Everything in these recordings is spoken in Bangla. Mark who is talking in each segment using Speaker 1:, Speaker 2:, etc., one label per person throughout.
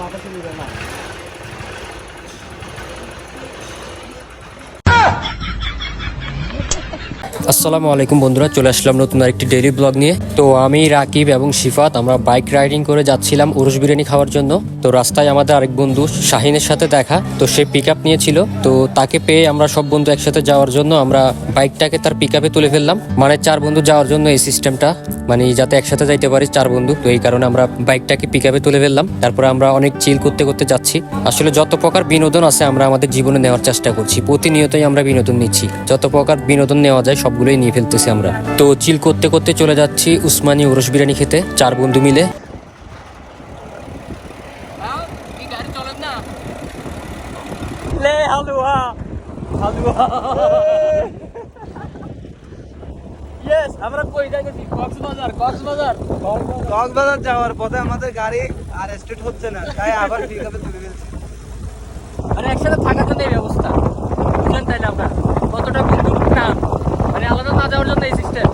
Speaker 1: มาตั้
Speaker 2: งแต่เดือนไหน
Speaker 3: আসসালামু আলাইকুম বন্ধুরা, চলে আসলাম নতুন আরেকটি ডেইলি ব্লগ নিয়ে। তো আমি রাকিব এবং শিফাত, আমরা বাইক রাইডিং করে যাচ্ছিলাম উরুস বিরিয়ানি খাওয়ার জন্য। তো রাস্তায় আমাদের আরেক বন্ধু শাহিনের সাথে দেখা, তো সে পিক আপ নিয়েছিল। তো তাকে পেয়ে আমরা সব বন্ধু একসাথে যাওয়ার জন্য আমরা বাইকটাকে তার পিক আপে তুলে ফেললাম। মানে চার বন্ধু যাওয়ার জন্য এই সিস্টেমটা মানে যাতে একসাথে যাইতে পারি চার বন্ধু। তো এই কারণে আমরা বাইকটাকে পিক আপে তুলে ফেললাম। তারপরে আমরা অনেক চিল করতে করতে যাচ্ছি। আসলে যত প্রকার বিনোদন আছে আমরা আমাদের জীবনে নেওয়ার চেষ্টা করছি। প্রতিনিয়তই আমরা বিনোদন নিচ্ছি। যত প্রকার বিনোদন নেওয়া যায় সবগুলোই নিয়ে ফেলতেছি আমরা। তো চিল করতে করতে চলে যাচ্ছি উসমানি ওরস বিরিয়ানি খেতে চার বন্ধু মিলে।
Speaker 1: লে হালুয়া হালুয়া। ইয়েস আমরা কই যাইতেছি কক্সবাজার কক্সবাজার।
Speaker 4: কক্সবাজার যাওয়ার পথে আমাদের গাড়ি আর স্টেট হচ্ছে না তাই আবার তুলে ফেলছি
Speaker 1: মানে একসাথে থাকার জন্য এই ব্যবস্থা। বুঝলেন তাইলে আমরা কতটা বন্ধুর টান মানে আলাদা না যাওয়ার জন্য এই সিস্টেম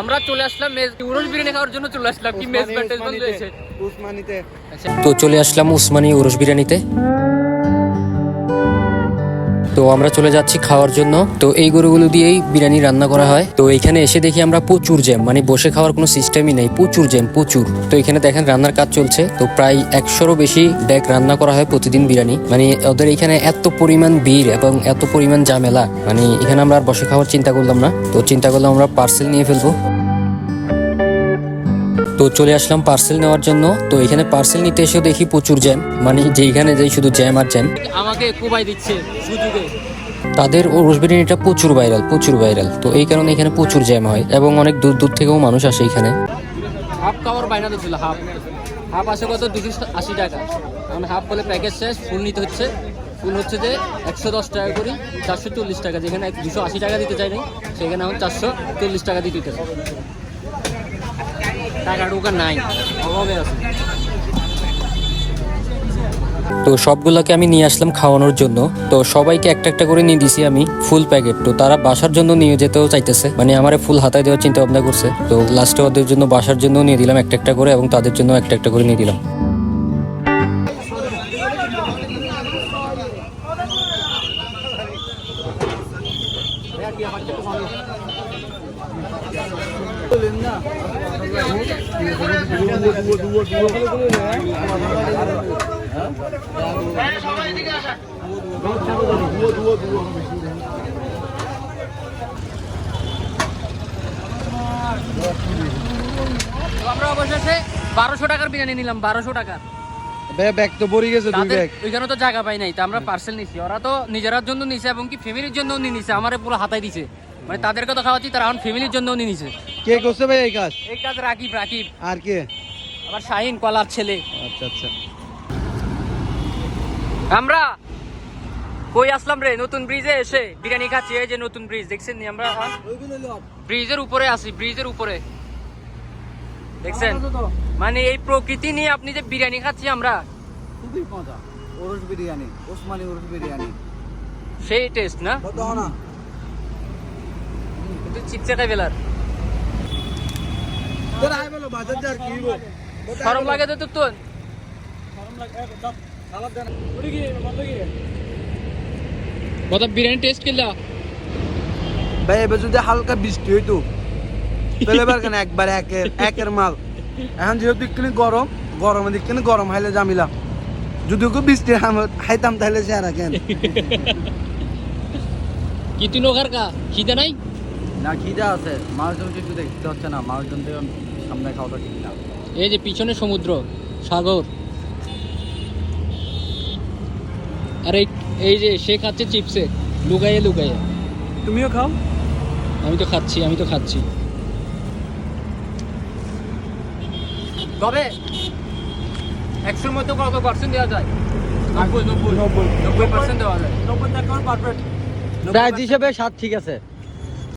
Speaker 1: আমরা চলে আসলাম মেজ উরস বিরিয়ানি খাওয়ার জন্য চলে আসলাম। কি মেজ ব্যাটেজ বন্ধ হয়েছে?
Speaker 4: উসমানিতে।
Speaker 3: তো চলে আসলাম উসমানি উরুশ বিরিয়ানিতে। তো আমরা চলে যাচ্ছি খাওয়ার জন্য। তো এই গরুগুলো দিয়েই বিরিয়ানি রান্না করা হয়। তো এখানে এসে দেখি আমরা প্রচুর জ্যাম মানে বসে খাওয়ার কোনো সিস্টেমই নেই। প্রচুর জ্যাম, প্রচুর। তো এখানে দেখেন রান্নার কাজ চলছে। তো প্রায় একশোরও বেশি ডেক রান্না করা হয় প্রতিদিন বিরিয়ানি। মানে ওদের এখানে এত পরিমাণ ভিড় এবং এত পরিমাণ ঝামেলা। মানে এখানে আমরা আর বসে খাওয়ার চিন্তা করলাম না। তো চিন্তা করলাম আমরা পার্সেল নিয়ে ফেলব। তো চলে আসলাম পার্সেল নেওয়ার জন্য। তো এখানে পার্সেল নিতে এসেও দেখি প্রচুর জ্যাম। মানে যেখানে যাই শুধু জ্যাম আর জ্যাম।
Speaker 1: আমাকে কোবাই দিচ্ছে সুযোগে।
Speaker 3: তাদের ওরস বিরিয়ানিটা প্রচুর ভাইরাল প্রচুর ভাইরাল তো এই কারণে এখানে প্রচুর জ্যাম হয় এবং অনেক দূর দূর থেকেও মানুষ আসে এখানে।
Speaker 1: হাফ কাওয়ার বাইনা দিচ্ছিল হাফ হাফ আসে কত? দুশো আশি টাকা। এখন হাফ বলে প্যাকেজ শেষ ফুল নিতে হচ্ছে। ফুল হচ্ছে যে একশো দশ টাকা করি চারশো চল্লিশ টাকা। যেখানে দুশো আশি টাকা দিতে চাই নাই সেখানে এখন চারশো চল্লিশ টাকা দিয়ে দিতে হচ্ছে।
Speaker 3: তো সবগুলোকে আমি নিয়ে আসলাম খাওয়ানোর জন্য। তো সবাইকে একটা একটা করে নিয়ে দিছি আমি ফুল প্যাকেট তো তারা বাসার জন্য নিয়ে যেতেও চাইতেছে মানে আমার ফুল হাতায় দেওয়ার চিন্তা ভাবনা করছে। তো লাস্টে ওদের জন্য বাসার জন্য নিয়ে দিলাম একটা একটা করে এবং তাদের জন্য একটা একটা করে নিয়ে দিলাম।
Speaker 1: আমরা অবশেষে বারোশো টাকার বিরিয়ানি নিলাম বারোশো টাকার।
Speaker 4: ব্যাগ তো পড়ে গেছে দুই ব্যাগ।
Speaker 1: ওইখানে তো জায়গা পাই নাই তো আমরা পার্সেল নিছি। ওরা তো নিজেরার জন্য নিছে এবং কি ফ্যামিলির জন্য নিয়ে নিছে আমারে পুরো হাতায় দিছে। মানে তাদেরকে তো খাওয়াচ্ছি তারা এখন ফ্যামিলির জন্য নিয়ে নিছে।
Speaker 4: কে করছে ভাই এই কাজ?
Speaker 1: এই কাজ রাকিব রাকিব।
Speaker 4: আর কে?
Speaker 1: আবার শাহিন কলার ছেলে।
Speaker 4: আচ্ছা আচ্ছা।
Speaker 1: আমরা কই আসলাম রে? নতুন ব্রিজে এসে বিরিয়ানি খাচ্ছি এই যে নতুন ব্রিজ দেখছেন আমরা ব্রিজের উপরে আছি ব্রিজের উপরে। দেখছেন? মানে এই প্রকৃতি নিয়ে আপনি যে বিরিয়ানি খাচ্ছি আমরা?
Speaker 4: খুবই মজা। ওরস বিরিয়ানি ওসমানি ওরস বিরিয়ানি।
Speaker 1: সেই টেস্ট না? কিন্তু চিপসে খাই ফেলার
Speaker 4: তোর আই বলো বাজার যার কি গো
Speaker 1: সরম লাগে তো তোর কত বিরিয়ানি টেস্ট কিলা?
Speaker 4: ভাই এবার যদি হালকা বৃষ্টি হইতো কেন একবার একের একের মাল? এখন যেহেতু একটু গরম গরমে দিকে গরম হাইলে জামিলা। যদি ওকে বৃষ্টি খাইতাম তাহলে সে আর কেন?
Speaker 1: কি তুই নোখার কা খিদে নাই?
Speaker 4: না খিদা আছে। মানুষজনকে একটু দেখতে হচ্ছে না। মানুষজনদের সামনে খাওয়াটা ঠিক না।
Speaker 1: এই যে পিছনে সমুদ্র সাগর। আর এই এই যে সে খাচ্ছে চিপসে। লুকাইয়ে লুকাইয়ে।
Speaker 4: তুমিও খাও?
Speaker 1: আমি তো খাচ্ছি আমি তো খাচ্ছি। তবে একশোর মধ্যে কত পার্সেন্ট দেওয়া যায়? নব্বই নব্বই। নব্বই পার্সেন্ট দেওয়া যায়।
Speaker 4: নব্বই টাকা পারফেক্ট প্রাইজ হিসেবে সাত ঠিক আছে।